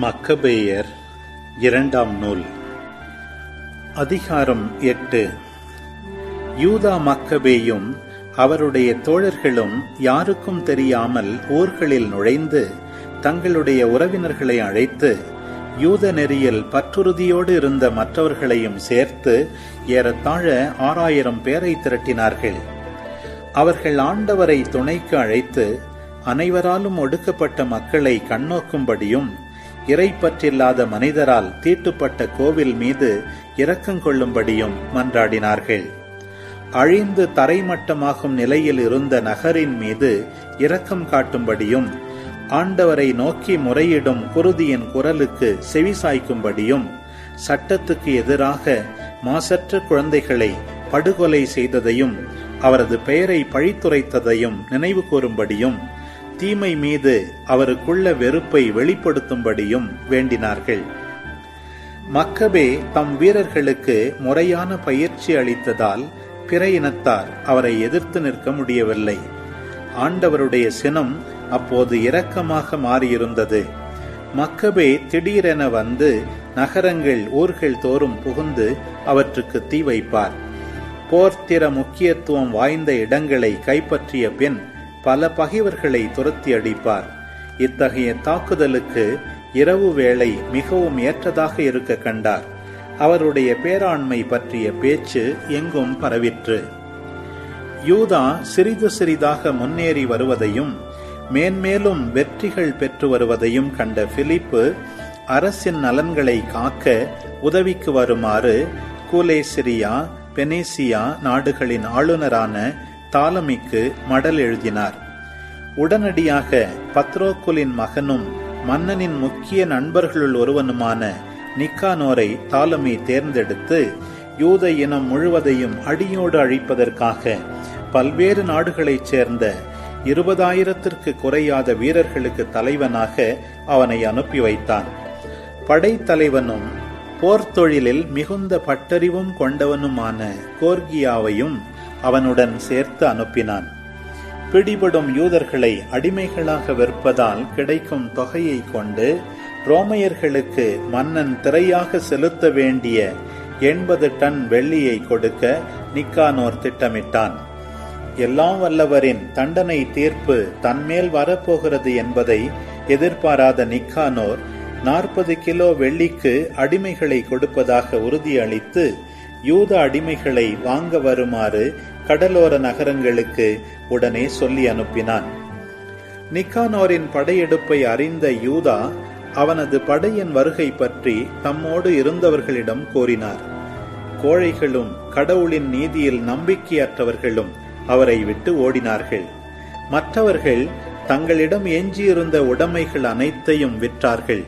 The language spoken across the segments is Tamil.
மக்கபேயர் இரண்டாம் நூல். அதிகாரம் எட்டு. யூதா மக்கபேயும் அவருடைய தோழர்களும் யாருக்கும் தெரியாமல் ஊர்களில் நுழைந்து தங்களுடைய உறவினர்களை அழைத்து யூத நெறியில் பற்றுறுதியோடு இருந்த மற்றவர்களையும் சேர்த்து ஏறத்தாழ ஆறாயிரம் பேரை திரட்டினார்கள். அவர்கள் ஆண்டவரை துணைக்கு அழைத்து அனைவராலும் ஒடுக்கப்பட்ட மக்களை கண்ணோக்கும்படியும் இறைப்பற்றில்லாத மனிதரால் தீட்டுப்பட்ட கோவில் மீது இரக்கங்கொள்ளும்படியும் மன்றாடினார்கள். அழிந்து தரைமட்டமாகும் நிலையில் இருந்த நகரின் மீது இரக்கம் காட்டும்படியும் ஆண்டவரை நோக்கி முறையிடும் குருதியின் குரலுக்கு செவிசாய்க்கும்படியும் சட்டத்துக்கு எதிராக மாசற்ற குழந்தைகளை படுகொலை செய்ததையும் அவரது பெயரை பழித்துரைத்ததையும் நினைவு கூறும்படியும் தீமை மீது அவருக்குள்ள வெறுப்பை வெளிப்படுத்தும்படியும் வேண்டினார்கள். மக்கபே தம் வீரர்களுக்கு முறையான பயிற்சி அளித்ததால் பிற இனத்தார் அவரை எதிர்த்து நிற்க முடியவில்லை. ஆண்டவருடைய சினம் அப்போது இரக்கமாக மாறியிருந்தது. மக்கபே திடீரென வந்து நகரங்கள் ஊர்கள் தோறும் புகுந்து அவற்றுக்கு தீ வைப்பார். போர்த்திர முக்கியத்துவம் வாய்ந்த இடங்களை கைப்பற்றிய பின் பல பகைவர்களை துரத்தி அடிப்பார். இத்தகைய தாக்குதலுக்கு இரவு வேளை மிகவும் ஏற்றதாக இருக்க கண்டார். அவருடைய பேராண்மை பற்றிய பேச்சு எங்கும் பரவிற்று. யூதா சிறிது சிறிதாக முன்னேறி வருவதையும் மேன்மேலும் வெற்றிகள் பெற்று வருவதையும் கண்ட பிலிப்பு அரசின் நலன்களை காக்க உதவிக்கு வருமாறு கூலேசிரியா பெனேசியா நாடுகளின் ஆளுநரான தாலமிக்கு மடல் எழுதினார். உடனடியாக பத்ரோக்குலின் மகனும் மன்னனின் முக்கிய நண்பர்களுள் ஒருவனுமான நிக்கானோரை தாலமி தேர்ந்தெடுத்து யூத இனம் முழுவதையும் அடியோடு அழிப்பதற்காக பல்வேறு நாடுகளைச் சேர்ந்த இருபதாயிரத்திற்கு குறையாத வீரர்களுக்கு தலைவனாக அவனை அனுப்பி வைத்தான். படைத்தலைவனும் போர்த்தொழிலில் மிகுந்த பட்டறிவும் கொண்டவனுமான கோர்கியாவையும் அவனுடன் சேர்த்து அனுப்பினான். பிடிபடும் யூதர்களை அடிமைகளாக விற்பதால் கிடைக்கும் தொகையை கொண்டு ரோமையர்களுக்கு மன்னன் திரையாக செலுத்த வேண்டிய எண்பது டன் வெள்ளியை கொடுக்க நிக்கானோர் திட்டமிட்டான். எல்லாம் வல்லவரின் தண்டனை தீர்ப்பு தன்மேல் வரப்போகிறது என்பதை எதிர்பாராத நிக்கானோர் நாற்பது கிலோ வெள்ளிக்கு அடிமைகளை கொடுப்பதாக உறுதியளித்து யூத அடிமைகளை வாங்க வருமாறு கடலோர நகரங்களுக்கு உடனே சொல்லி அனுப்பினான். நிக்கானோரின் படையெடுப்பை அறிந்த யூதா அவனது படையின் வருகை பற்றி தம்மோடு இருந்தவர்களிடம் கூறினார். கோழைகளும் கடவுளின் நீதியில் நம்பிக்கையற்றவர்களும் அவரை விட்டு ஓடினார்கள். மற்றவர்கள் தங்களிடம் எஞ்சியிருந்த உடைமைகள் அனைத்தையும் விற்றார்கள்.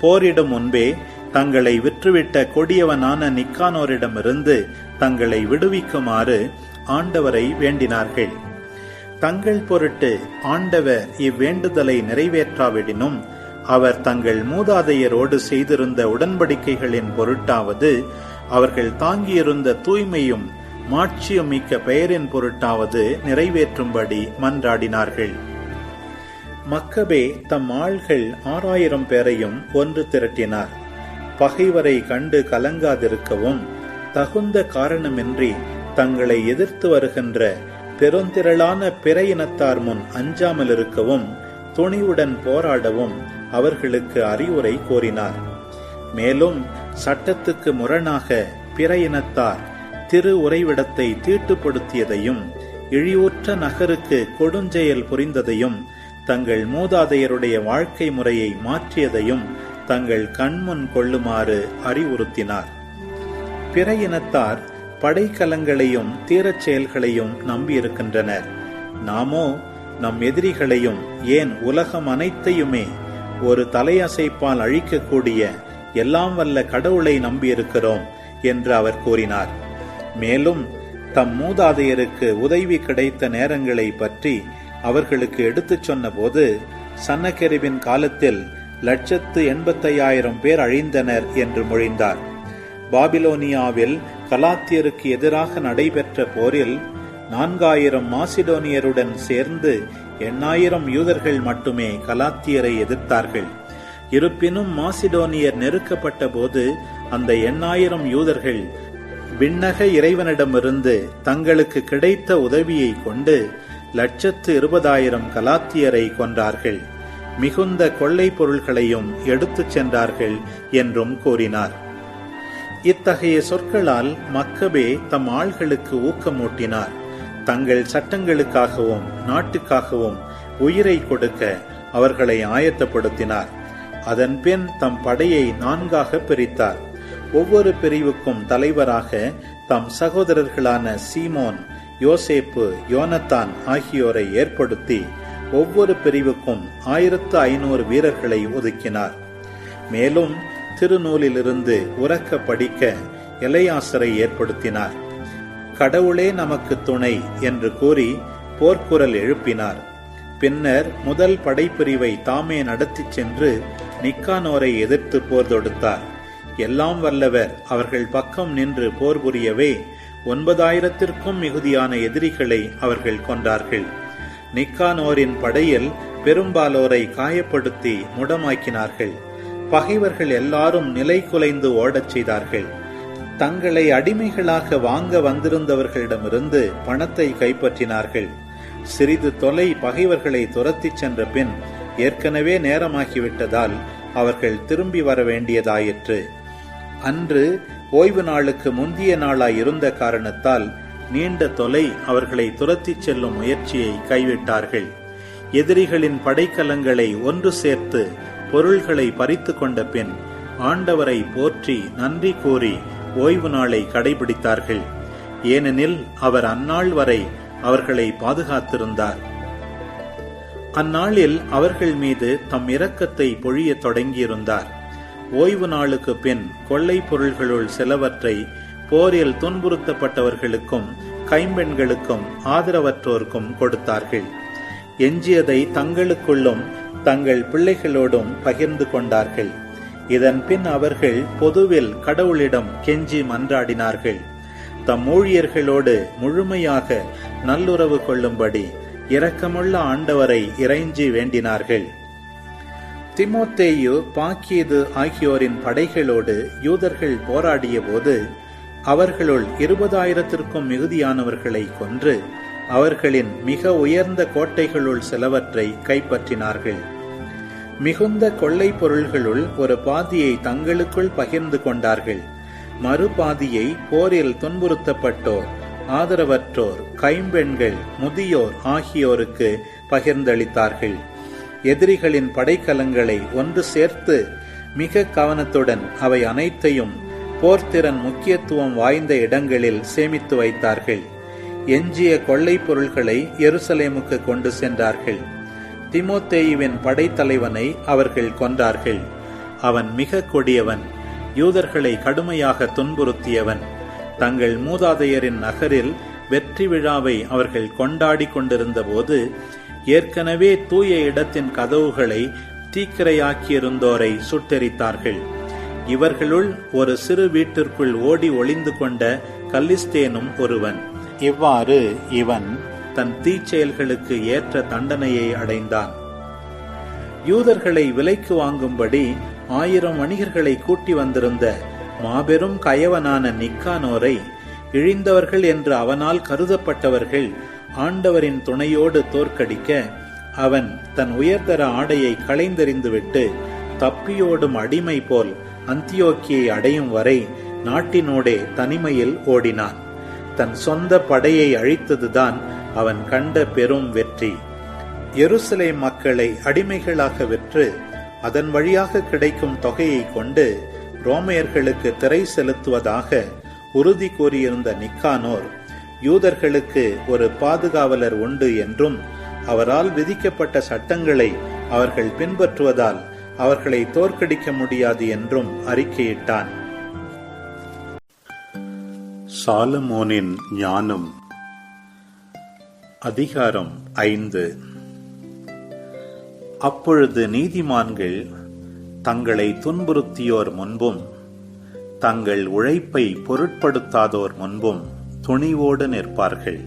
போரிடும் முன்பே தங்களை விற்றுவிட்ட கொடியவனான நிக்கானோரிடமிருந்து தங்களை விடுவிக்குமாறு ஆண்டவரை வேண்டினார்கள். தங்கள் பொருட்டு ஆண்டவர் இவ்வேண்டுதலை நிறைவேற்றாவிடினும் அவர் தங்கள் மூதாதையரோடு செய்திருந்த உடன்படிக்கைகளின் பொருட்டாவது அவர்கள் தாங்கியிருந்த தூய்மையும் மாட்சியும் மிக்க பெயரின் பொருட்டாவது நிறைவேற்றும்படி மன்றாடினார்கள். மக்கபே தம் ஆள்கள் ஆறாயிரம் பேரையும் ஒன்று திரட்டினார். பகைவரை கண்டு கலங்காதிருக்கவும் தகுந்த காரணமின்றி தங்களை எதிர்த்து வருகின்ற பெருந்திரளான பிற இனத்தார் முன் அஞ்சாமல் இருக்கவும் துணிவுடன் போராடவும் அவர்களுக்கு அறிவுரை கோரினார் மேலும் சட்டத்துக்கு முரணாக பிற இனத்தார் திரு உறைவிடத்தை தீட்டுப்படுத்தியதையும் இழிவுற்ற நகருக்கு கொடுஞ்செயல் புரிந்ததையும் தங்கள் மூதாதையருடைய வாழ்க்கை முறையை மாற்றியதையும் தங்கள் கண்முன் கொள்ளுமாறு அறிவுறுத்தினார். பிற இனத்தார் படைக்கலங்களையும் தீரச் செயல்களையும் நம்பியிருக்கின்றனர். நாமோ நம் எதிரிகளையும் ஏன் உலகம் அனைத்தையுமே ஒரு தலையசைப்பால் அழிக்கக்கூடிய எல்லாம் வல்ல கடவுளை நம்பியிருக்கிறோம் என்று அவர் கூறினார். மேலும் தம் மூதாதையருக்கு உதவி கிடைத்த நேரங்களை பற்றி அவர்களுக்கு எடுத்துச் சொன்னபோது சன்னகெரிவின் காலத்தில் லட்சத்து எண்பத்தையாயிரம் பேர் அழிந்தனர் என்று மொழிந்தார். பாபிலோனியாவில் கலாத்தியருக்கு எதிராக நடைபெற்ற போரில் நான்காயிரம் மாசிடோனியருடன் சேர்ந்து எண்ணாயிரம் யூதர்கள் மட்டுமே கலாத்தியரை எதிர்த்தார்கள். இருப்பினும் மாசிடோனியர் நெருக்கப்பட்ட போது அந்த எண்ணாயிரம் யூதர்கள் விண்ணக இறைவனிடமிருந்து தங்களுக்கு கிடைத்த உதவியை கொண்டு லட்சத்து இருபதாயிரம் கலாத்தியரை கொன்றார்கள். மிகுந்த கொள்ளை பொருள்களையும் எடுத்துச் சென்றார்கள் என்றும் கூறினார். இத்தகைய சொற்களால் மக்கபே தம் ஆள்களுக்கு ஊக்கமூட்டினார். தங்கள் சட்டங்களுக்காகவும் நாட்டுக்காகவும் உயிரை கொடுக்க அவர்களை ஆயத்தப்படுத்தினார். அதன்பின் தம் படையை நான்காக பிரித்தார். ஒவ்வொரு பிரிவுக்கும் தலைவராக தம் சகோதரர்களான சீமோன் யோசேப்பு யோனத்தான் ஆகியோரை ஏற்படுத்தி ஒவ்வொரு பிரிவுக்கும் ஆயிரத்து ஐநூறு வீரர்களை ஒதுக்கினார். மேலும் திருநூலிலிருந்து உறக்க படிக்க எலையாசரை ஏற்படுத்தினார். கடவுளே நமக்கு துணை என்று கூறி போர்க்குரல் எழுப்பினார். பின்னர் முதல் படைப்பிரிவை தாமே நடத்திச் சென்று நிக்கானோரை எதிர்த்து போர் தொடுத்தார். எல்லாம் வல்லவர் அவர்கள் பக்கம் நின்று போர் புரியவே ஒன்பதாயிரத்திற்கும் மிகுதியான எதிரிகளை அவர்கள் கொண்டார்கள் நிக்கானோரின் படையில் பெரும்பாலோரை காயப்படுத்தி முடமாக்கினார்கள். பகைவர்கள் எல்லாரும் நிலை குலைந்து ஓடச் செய்தார்கள். தங்களை அடிமைகளாக வாங்க வந்திருந்தவர்களிடமிருந்து பணத்தை கைப்பற்றினார்கள். சிறிது தொலை பகைவர்களை துரத்திச் சென்ற பின் ஏற்கனவே நேரமாகிவிட்டதால் அவர்கள் திரும்பி வர வேண்டியதாயிற்று. அன்று ஓய்வு நாளுக்கு முந்திய நாளாயிருந்த காரணத்தால் நீண்ட தொலை அவர்களை துரத்திச் செல்லும் முயற்சியை கைவிட்டார்கள். எதிரிகளின் படைக்கலங்களை ஒன்று சேர்த்து பொருள்களை பறித்து கொண்ட பின் ஆண்டவரை போற்றி நன்றி கூறி ஓய்வு நாளை கடைபிடித்தார்கள். ஏனெனில் அவர் அந்நாள் வரை அவர்களை பாதுகாத்திருந்தார். அந்நாளில் அவர்கள் மீது தம் இரக்கத்தை பொழியத் தொடங்கியிருந்தார். ஓய்வு நாளுக்கு பின் கொள்ளை பொருள்களுள் சிலவற்றை போரில் துன்புறுத்தப்பட்டவர்களுக்கும் கைம்பெண்களுக்கும் ஆதரவற்றோருக்கும் கொடுத்தார்கள். எஞ்சியதை தங்களுக்குள்ளும் தங்கள் பிள்ளைகளோடும் பகிர்ந்து கொண்டார்கள். இதன் பின் அவர்கள் பொதுவில் கடவுளிடம் கெஞ்சி மன்றாடினார்கள். தம் ஊழியர்களோடு முழுமையாக நல்லுறவு கொள்ளும்படி இரக்கமுள்ள ஆண்டவரை இறைஞ்சி வேண்டினார்கள். திமோத்தேயு பாக்கியது ஆகியோரின் படைகளோடு யூதர்கள் போராடிய போது அவர்களுள் இருபதாயிரத்திற்கும் மிகுதியானவர்களை கொன்று அவர்களின் மிக உயர்ந்த கோட்டைகளுள் சிலவற்றை கைப்பற்றினார்கள். மிகுந்த கொள்ளை பொருள்களுள் ஒரு பாதியை தங்களுக்குள் பகிர்ந்து கொண்டார்கள். மறுபாதியை போரில் துன்புறுத்தப்பட்டோர் ஆதரவற்றோர் கைம்பெண்கள் முதியோர் ஆகியோருக்கு பகிர்ந்தளித்தார்கள். எதிரிகளின் படைக்கலங்களை ஒன்று சேர்த்து மிக கவனத்துடன் அவை அனைத்தையும் போர்த்திறன் முக்கியத்துவம் வாய்ந்த இடங்களில் சேமித்து வைத்தார்கள். எஞ்சிய கொள்ளை பொருள்களை எருசலேமுக்கு கொண்டு சென்றார்கள். திமோத்தேயுவின் படைத்தலைவனை அவர்கள் கொன்றார்கள். அவன் மிக கொடியவன் யூதர்களை கடுமையாக துன்புறுத்தியவன். தங்கள் மூதாதையரின் நகரில் வெற்றி விழாவை அவர்கள் கொண்டாடி கொண்டிருந்த போது ஏற்கனவே தூய இடத்தின் கதவுகளை தீக்கிரையாக்கியிருந்தோரை சுட்டெரித்தார்கள். இவர்களுள் ஒரு சிறு வீட்டிற்குள் ஓடி ஒளிந்து கொண்ட கல்லிஸ்தேனும் ஒருவன். இவ்வாறு இவன் தன் தீச்செயல்களுக்கு ஏற்ற தண்டனையை அடைந்தான். யூதர்களை விலைக்கு வாங்கும்படி ஆயிரம் வணிகர்களை கூட்டி வந்திருந்த மாபெரும் கயவனான நிக்கானோரை இழிந்தவர்கள் என்று அவனால் கருதப்பட்டவர்கள் ஆண்டவரின் துணையோடு தோற்கடிக்க அவன் தன் உயர்தர ஆடையை களைந்தெறிந்துவிட்டு தப்பியோடும் அடிமை போல் அந்தியோக்கியை அடையும் வரை நாட்டினோடே தனிமையில் ஓடினான். தன் சொந்த படையை அழித்ததுதான் அவன் கண்ட பெரும் வெற்றி. எருசலேம் மக்களை அடிமைகளாக விற்று அதன் வழியாக கிடைக்கும் தொகையை கொண்டு ரோமையர்களுக்கு திரை செலுத்துவதாக உறுதி கூறியிருந்த நிக்கானோர் யூதர்களுக்கு ஒரு பாதுகாவலர் உண்டு என்றும் அவரால் விதிக்கப்பட்ட சட்டங்களை அவர்கள் பின்பற்றுவதால் அவர்களை தோற்கடிக்க முடியாது என்றும் அறிக்கையிட்டான். சாலமோனின் ஞானம் அதிகாரம் ஐந்து. அப்பொழுது நீதிமான்கள் தங்களை துன்புறுத்தியோர் முன்பும் தங்கள் உழைப்பை பொருட்படுத்தாதோர் முன்பும் துணிவோடு நிற்பார்கள்.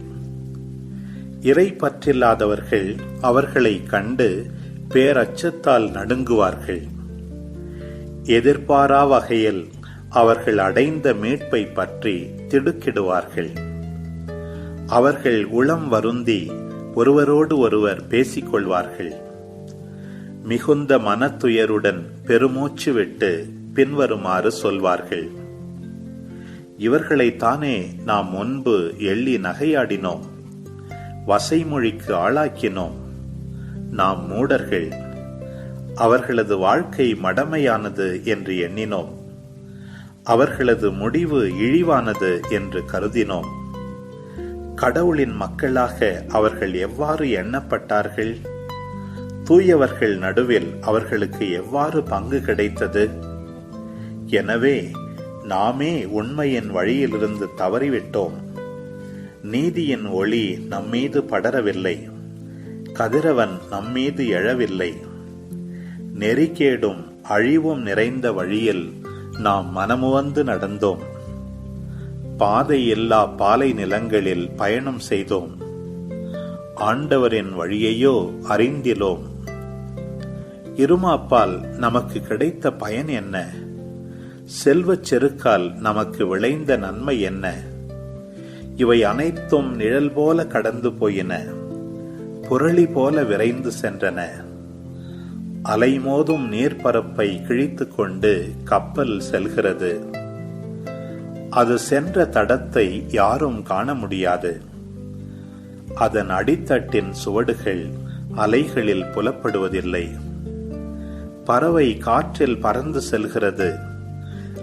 இறை பற்றில்லாதவர்கள் அவர்களை கண்டு பேரச்சத்தால் நடுங்குவார்கள். எதிர்பாரா வகையில் அவர்கள் அடைந்த மீட்பை பற்றி திடுக்கிடுவார்கள். அவர்கள் உளம் வருந்தி ஒருவரோடு ஒருவர் பேசிக்கொள்வார்கள். மிகுந்த மனத்துயருடன் பெருமூச்சு விட்டு பின்வருமாறு சொல்வார்கள். இவர்களைத்தானே நாம் முன்பு எள்ளி நகையாடினோம். வசைமொழிக்கு ஆளாக்கினோம். நாம் மூடர்கள். அவர்களது வாழ்க்கை மடமையானது என்று எண்ணினோம். அவர்களது முடிவு இழிவானது என்று கருதினோம். கடவுளின் மக்களாக அவர்கள் எவ்வாறு எண்ணப்பட்டார்கள்? தூயவர்கள் நடுவில் அவர்களுக்கு எவ்வாறு பங்கு கிடைத்தது? எனவே நாமே உண்மையின் வழியிலிருந்து தவறிவிட்டோம். நீதியின் ஒளி நம்மீது படரவில்லை. கதிரவன் நம்மீது எழவில்லை. நெறிக்கேடும் அழிவும் நிறைந்த வழியில் நாம் மனமுவந்து நடந்தோம். பாதை இல்லா பாலை நிலங்களில் பயணம் செய்தோம். ஆண்டவரின் வழியையோ அறிந்திலோம். இருமாப்பால் நமக்கு கிடைத்த பயன் என்ன? செல்வச் செருக்கால் நமக்கு விளைந்த நன்மை என்ன? இவை அனைத்தும் நிழல் போல கடந்து போயின. புரளி போல விரைந்து சென்றன. அலைமோதும் நீர்ப்பரப்பை கிழித்து கொண்டு கப்பல் செல்கிறது. அது சென்ற தடத்தை யாரும் காண முடியாது. அதன் அடித்தட்டின் சுவடுகள் அலைகளில் புலப்படுவதில்லை. பறவை காற்றில் பறந்து செல்கிறது.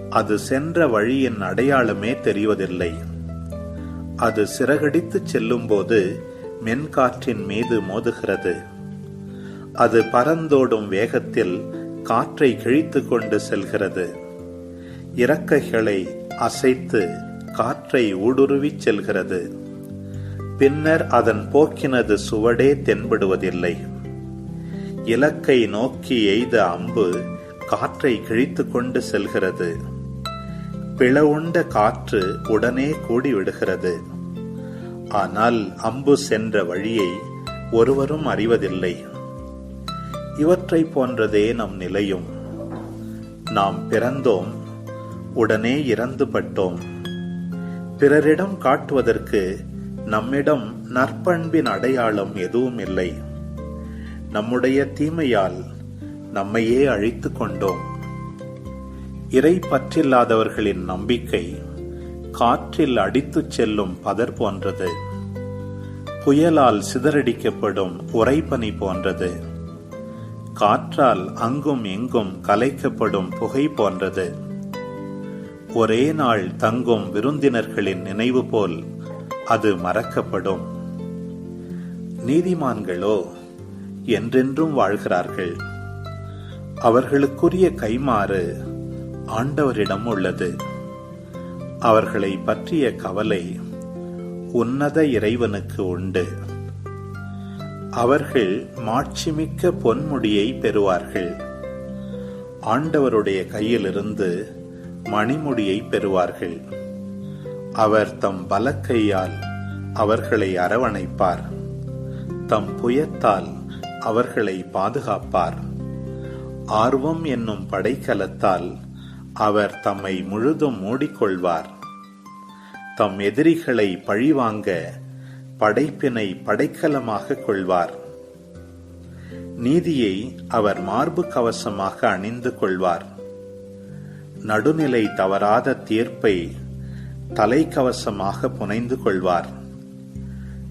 அது சென்ற வழியின் அடையாளமே தெரிவதில்லை. அது சிறகடித்து செல்லும்போது மென்காற்றின் மீது மோதுகிறது. அது பறந்தோடும் வேகத்தில் காற்றை கிழித்து கொண்டு செல்கிறது. இறக்கைகளை அசைத்து காற்றை ஊடுருவிச் செல்கிறது. பின்னர் அதன் போக்கினது சுவடே தென்படுவதில்லை. இலக்கை நோக்கி எய்த அம்பு காற்றை கிழித்து கொண்டு செல்கிறது. பிளவுண்ட காற்று உடனே கூடிவிடுகிறது. ஆனால் அம்பு சென்ற வழியை ஒருவரும் அறிவதில்லை. இவற்றை போன்றதே நம் நிலையும். நாம் பிறந்தோம் உடனே இறந்து பட்டோம். பிறரிடம் காட்டுவதற்கு நம்மிடம் நற்பண்பின் அடையாளம் எதுவும் இல்லை. நம்முடைய தீமையால் நம்மையே அழித்து கொண்டோம். இறை பற்றில்லாதவர்களின் நம்பிக்கை காற்றில் அடித்துச் செல்லும் பதர் போன்றது. புயலால் சிதறடிக்கப்படும் உறைபனி போன்றது. காற்றால் அங்கும் எங்கும் கலைக்கப்படும் புகை போன்றது. ஒரே நாள் தங்கும் விருந்தினர்களின் நினைவு போல் அது மறக்கப்படும். நீதிமான்களோ என்றென்றும் வாழ்கிறார்கள். அவர்களுக்குரிய கைமாறு ஆண்டவரிடம் உள்ளது. அவர்களை பற்றிய கவலை உன்னத இறைவனுக்கு உண்டு. அவர்கள் மாட்சிமிக்க பொன்முடியை பெறுவார்கள். ஆண்டவருடைய கையிலிருந்து மணிமுடியை பெறுவார்கள். அவர் தம் பலக்கையால் அவர்களை அரவணைப்பார். தம் புயத்தால் அவர்களை பாதுகாப்பார். ஆர்வம் என்னும் படைக்கலத்தால் அவர் தம்மை முழுதும் மூடிக்கொள்வார். தம் எதிரிகளை பழிவாங்க படைப்பினை படைக்கலமாக கொள்வார். நீதியை அவர் மார்பு கவசமாக அணிந்து கொள்வார். நடுநிலை தவறாத தீர்ப்பை தலைக்கவசமாக புனைந்து கொள்வார்.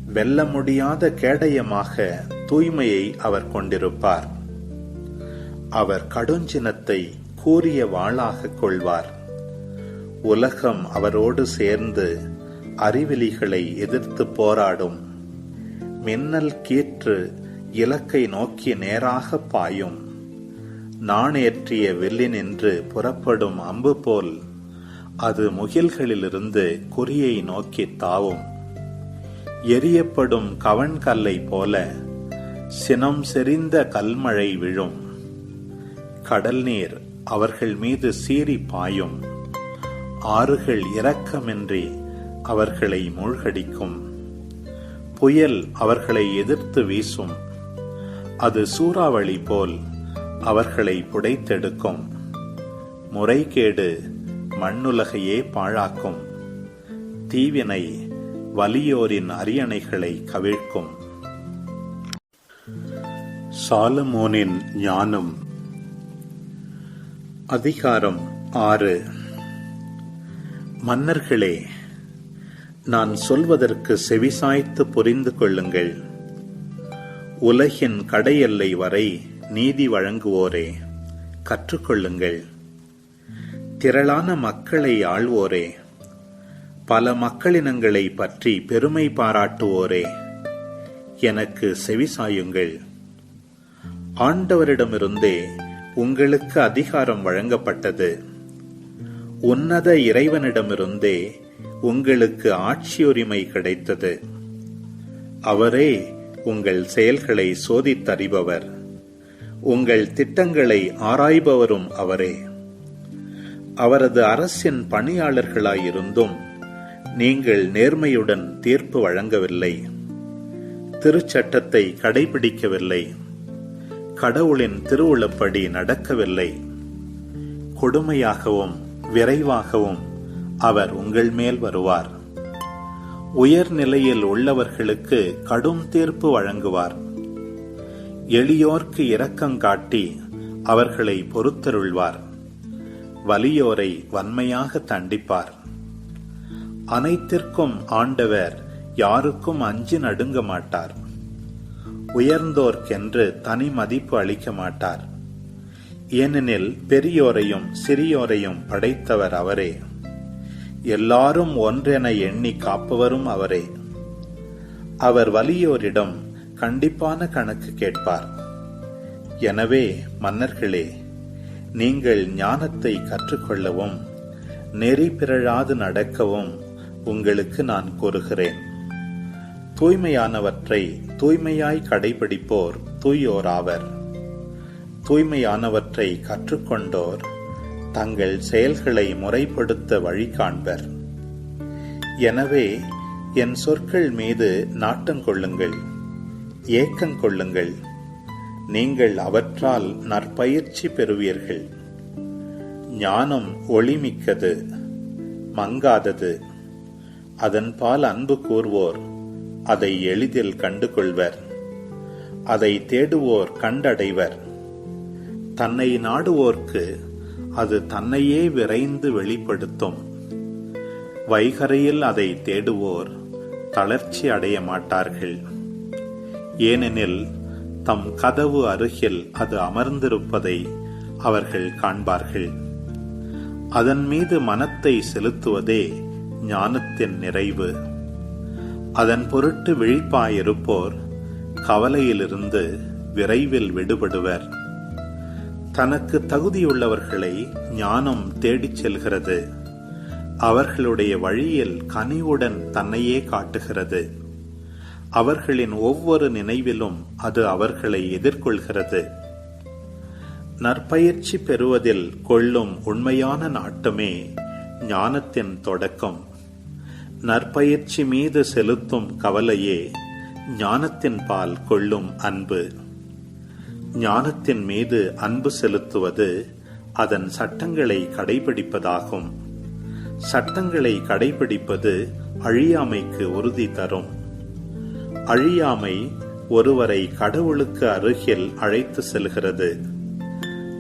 வெல்ல முடியாத கேடயமாக தூய்மையை அவர் கொண்டிருப்பார். அவர் கடுஞ்சினத்தை கூறிய வாளாக கொள்வார். உலகம் அவரோடு சேர்ந்து அறிவிலிகளை எதிர்த்து போராடும். மின்னல் கீற்று இலக்கை நோக்கி நேராக பாயும். நாணேற்றிய நின்று புறப்படும் அம்பு போல் அது முகில்களிலிருந்து குறியை நோக்கி தாவும். எரியப்படும் கவன்கல்லை போல சினம் செறிந்த கல்மழை விழும். கடல் நீர் அவர்கள் மீது சீறி பாயும். ஆறுகள் இரக்கமின்றி அவர்களை மூழ்கடிக்கும். புயல் அவர்களை எதிர்த்து வீசும். அது சூறாவளி போல் அவர்களை புடைத்தெடுக்கும். முறைகேடு மண்ணுலகையே பாழாக்கும். தீவினை வலியோரின் அரியணைகளை கவிழ்க்கும். சாலமோனின் ஞானம் அதிகாரம் ஆறு. மன்னர்களே நான் சொல்வதற்கு செவிசாய்த்து புரிந்து கொள்ளுங்கள். உலகின் கடையெல்லை வரை நீதி வழங்குவோரே கற்றுக்கொள்ளுங்கள். திரளான மக்களை ஆள்வோரே பல மக்களினங்களை பற்றி பெருமை பாராட்டுவோரே எனக்கு செவிசாயுங்கள். ஆண்டவரிடமிருந்தே உங்களுக்கு அதிகாரம் வழங்கப்பட்டது. உன்னத இறைவனிடமிருந்தே உங்களுக்கு ஆட்சியுரிமை கிடைத்தது. அவரே உங்கள் செயல்களை சோதித்தறிபவர். உங்கள் திட்டங்களை ஆராய்பவரும் அவரே. அவரது அரசின் பணியாளர்களாயிருந்தும் நீங்கள் நேர்மையுடன் தீர்ப்பு வழங்கவில்லை. திருச்சட்டத்தை கடைபிடிக்கவில்லை. கடவுளின் திருவுளப்படி நடக்கவில்லை. கொடுமையாகவும் விரைவாகவும் அவர் உங்கள் மேல் வருவார். உயர்நிலையில் உள்ளவர்களுக்கு கடும் தீர்ப்பு வழங்குவார். எளியோர்க்கு இரக்கம் காட்டி அவர்களை பொறுத்தருள்வார். வலியோரை வன்மையாக தண்டிப்பார். அனைத்திற்கும் ஆண்டவர் யாருக்கும் அஞ்சு நடுங்க மாட்டார். உயர்ந்தோர்க்கென்று தனி மதிப்பு அளிக்க மாட்டார். ஏனெனில் பெரியோரையும் சிறியோரையும் படைத்தவர் அவரே. எல்லாரும் ஒன்றென எண்ணி காப்பவரும் அவரே. அவர் வலியோரிடம் கண்டிப்பான கணக்கு கேட்பார். எனவே மன்னர்களே நீங்கள் ஞானத்தை கற்றுக்கொள்ளவும் நெறி பிறழாது நடக்கவும் உங்களுக்கு நான் கூறுகிறேன். தூய்மையானவற்றை தூய்மையாய் கடைபிடிப்போர் தூயோராவர் தூய்மையானவற்றை கற்றுக்கொண்டோர் தங்கள் செயல்களை முறைப்படுத்த வழி காண்பர் எனவே என் சொற்கள் மீது நாட்டம் கொள்ளுங்கள் ஏக்கங் கொள்ளுங்கள். நீங்கள் அவற்றால் நற்பயிற்சி பெறுவீர்கள். ஞானம் ஒளிமிக்கது மங்காதது அதன்பால் அன்பு கூர்வோர். அதை எளிதில் கண்டுகொள்வர். அதை தேடுவோர் கண்டடைவர். தன்னை நாடுவோர்க்கு அது தன்னையே விரைந்து வெளிப்படுத்தும். வைகரையில் அதை தேடுவோர் தளர்ச்சி அடைய மாட்டார்கள். ஏனெனில் தம் கதவு அருகில் அது அமர்ந்திருப்பதை அவர்கள் காண்பார்கள். அதன் மீது மனத்தை செலுத்துவதே ஞானத்தின் நிறைவு. அதன் பொருட்டு விழிப்பாயிருப்போர் கவலையிலிருந்து விரைவில் விடுபடுவர். தனக்கு தகுதியுள்ளவர்களை ஞானம் தேடிச் செல்கிறது. அவர்களுடைய வழியில் கனிவுடன் தன்னையே காட்டுகிறது. அவர்களின் ஒவ்வொரு நினைவிலும் அது அவர்களை எதிர்கொள்கிறது. நற்பயிற்சி பெறுவதில் கொள்ளும் உண்மையான நாட்டமே ஞானத்தின் தொடக்கம். நற்பயிற்சி மீது செலுத்தும் கவலையே ஞானத்தின் பால் கொள்ளும் அன்பு. ஞானத்தின் மீது அன்பு செலுத்துவது அதன் சட்டங்களை கடைபிடிப்பதாகும். சட்டங்களை கடைபிடிப்பது அழியாமைக்கு உறுதி தரும். அழியாமை ஒருவரை கடவுளுக்கு அருகில் அழைத்து செல்கிறது.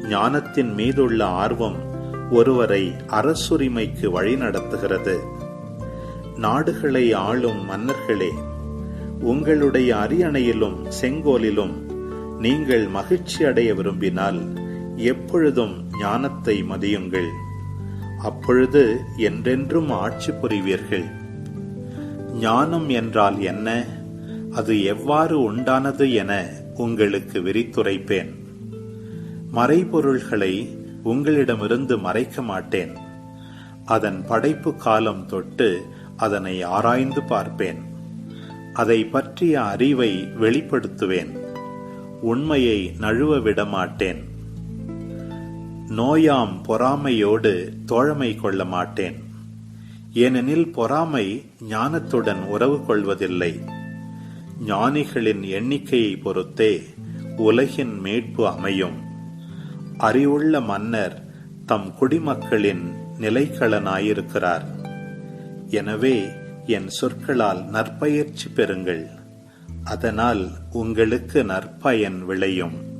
ஞானத்தின் மீதுள்ள ஆர்வம் ஒருவரை அரசுரிமைக்கு வழிநடத்துகிறது. நாடுகளை ஆளும் மன்னர்களே உங்களுடைய அரியணையிலும் செங்கோலிலும் நீங்கள் மகிழ்ச்சி அடைய விரும்பினால் எப்பொழுதும் ஞானத்தை மதியுங்கள். அப்பொழுது என்றென்றும் ஆட்சி புரிவீர்கள். ஞானம் என்றால் என்ன? அது எவ்வாறு உண்டானது என உங்களுக்கு விரித்துரைப்பேன். மறைபொருள்களை உங்களிடமிருந்து மறைக்க மாட்டேன். அதன் படைப்பு காலம் தொட்டு அதனை ஆராய்ந்து பார்ப்பேன். அதை பற்றிய அறிவை வெளிப்படுத்துவேன். உண்மையை நழுவ விடமாட்டேன். நோயாம் பொறாமையோடு தோழமை கொள்ள மாட்டேன். ஏனெனில் பொறாமை ஞானத்துடன் உறவு கொள்வதில்லை. ஞானிகளின் எண்ணிக்கையை பொறுத்தே உலகின் மீட்பு அமையும். அறிவுள்ள மன்னர் தம் குடிமக்களின் நிலைக்களனாயிருக்கிறார் எனவே என் சொற்களால் நற்பயிற்சி பெறுங்கள். அதனால் உங்களுக்கு நற்பயன் விளையும்.